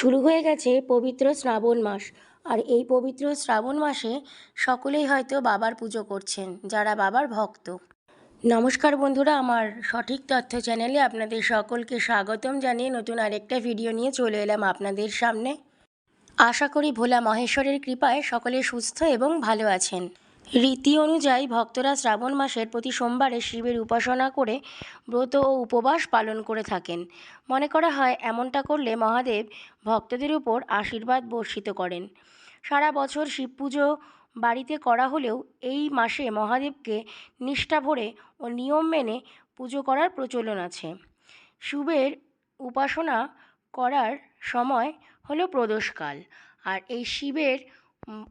শুরু হয়ে গেছে পবিত্র শ্রাবণ মাস। আর এই পবিত্র শ্রাবণ মাসে সকলেই হয়তো বাবার পুজো করছেন, যারা বাবার ভক্ত। নমস্কার বন্ধুরা, আমার সঠিক তথ্য চ্যানেলে আপনাদের সকলকে স্বাগতম জানিয়ে নতুন আরেকটা ভিডিও নিয়ে চলে এলাম আপনাদের সামনে। আশা করি ভোলা মহেশ্বরের কৃপায় সকলে সুস্থ এবং ভালো আছেন। রীতি অনুযায়ী ভক্তরা শ্রাবণ মাসের প্রতি সোমবারে শিবের উপাসনা করে ব্রত ও উপবাস পালন করে থাকেন। মনে করা হয়, এমনটা করলে মহাদেব ভক্তদের উপর আশীর্বাদ বর্ষিত করেন। সারা বছর শিব পুজো বাড়িতে করা হলেও এই মাসে মহাদেবকে নিষ্ঠা ভরে ও নিয়ম মেনে পুজো করার প্রচলন আছে। শিবের উপাসনা করার সময় হলো প্রদোষকাল, আর এই শিবের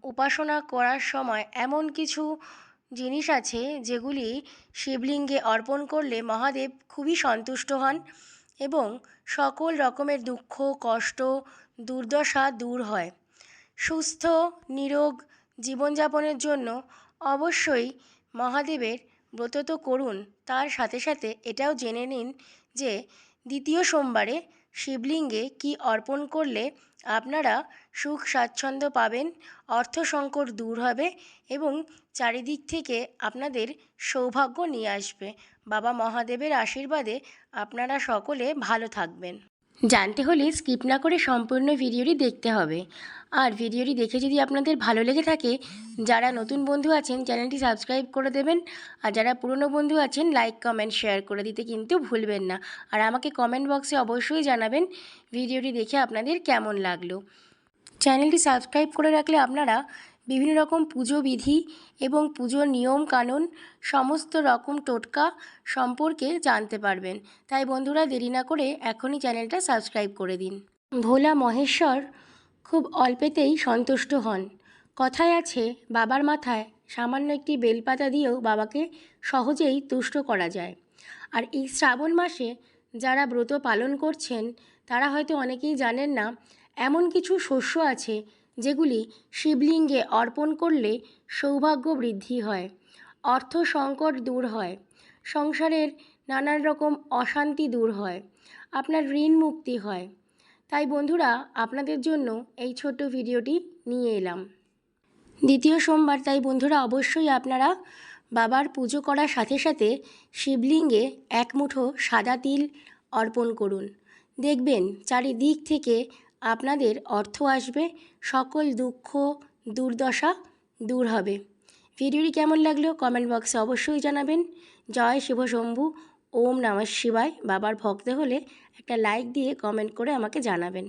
উপাসনা করার সময় এমন কিছু জিনিস আছে যেগুলি শিবলিঙ্গে অর্পণ করলে মহাদেব খুবই সন্তুষ্ট হন এবং সকল রকমের দুঃখ, কষ্ট, দুর্দশা দূর হয়। সুস্থ, নিরোগ জীবনযাপনের জন্য অবশ্যই মহাদেবের ব্রত তো করুন। তার সাথে সাথে এটাও জেনে নিন যে দ্বিতীয় সোমবারে শিবলিঙ্গে কি অর্পণ করলে আপনারা সুখ স্বাচ্ছন্দ্য পাবেন, অর্থ সংকট দূর হবে এবং চারিদিক থেকে আপনাদের সৌভাগ্য নিয়ে আসবে। বাবা মহাদেবের আশীর্বাদে আপনারা সকলে ভালো থাকবেন। জানতে হলে স্কিপ না করে সম্পূর্ণ ভিডিওটি দেখতে হবে। আর ভিডিওটি দেখে যদি আপনাদের ভালো লেগে থাকে, যারা নতুন বন্ধু আছেন, চ্যানেলটি সাবস্ক্রাইব করে দেবেন। আর যারা পুরনো বন্ধু আছেন লাইক কমেন্ট শেয়ার করে দিতে কিন্তু ভুলবেন না। আর আমাকে কমেন্ট বক্সে অবশ্যই জানাবেন ভিডিওটি দেখে আপনাদের কেমন লাগল। চ্যানেলটি সাবস্ক্রাইব করে রাখলে আপনারা বিভিন্ন রকম পুজো বিধি এবং পুজোর নিয়ম কানুন সমস্ত রকম টোটকা সম্পর্কে জানতে পারবেন। তাই বন্ধুরা দেরি না করে এখনই চ্যানেলটা সাবস্ক্রাইব করে দিন। ভোলা মহেশ্বর খুব অল্পেতেই সন্তুষ্ট হন। কথায় আছে, বাবার মাথায় সামান্য একটি বেলপাতা দিয়েও বাবাকে সহজেই তুষ্ট করা যায়। আর এই শ্রাবণ মাসে যারা ব্রত পালন করছেন, তারা হয়তো অনেকেই জানেন না, এমন কিছু শস্য আছে যেগুলি শিবলিঙ্গে অর্পণ করলে সৌভাগ্য বৃদ্ধি হয়, অর্থ সংকট দূর হয়, সংসারের নানান রকম অশান্তি দূর হয়, আপনার ঋণ মুক্তি হয়। তাই বন্ধুরা, আপনাদের জন্য এই ছোট্ট ভিডিওটি নিয়ে এলাম। দ্বিতীয় সোমবার, তাই বন্ধুরা, অবশ্যই আপনারা বাবার পুজো করার সাথে সাথে শিবলিঙ্গে এক মুঠো সাদা তিল অর্পণ করুন। দেখবেন, চারিদিক থেকে আপনাদের অর্থ আসবে, সকল দুঃখ, দুর্দশা দূর হবে। ভিডিওটি কেমন লাগল কমেন্ট বক্সে অবশ্যই জানাবেন। জয় শিব শম্ভু, ওম নমঃ শিবায়। বাবার ভক্ত হলে একটা লাইক দিয়ে কমেন্ট করে আমাকে জানাবেন।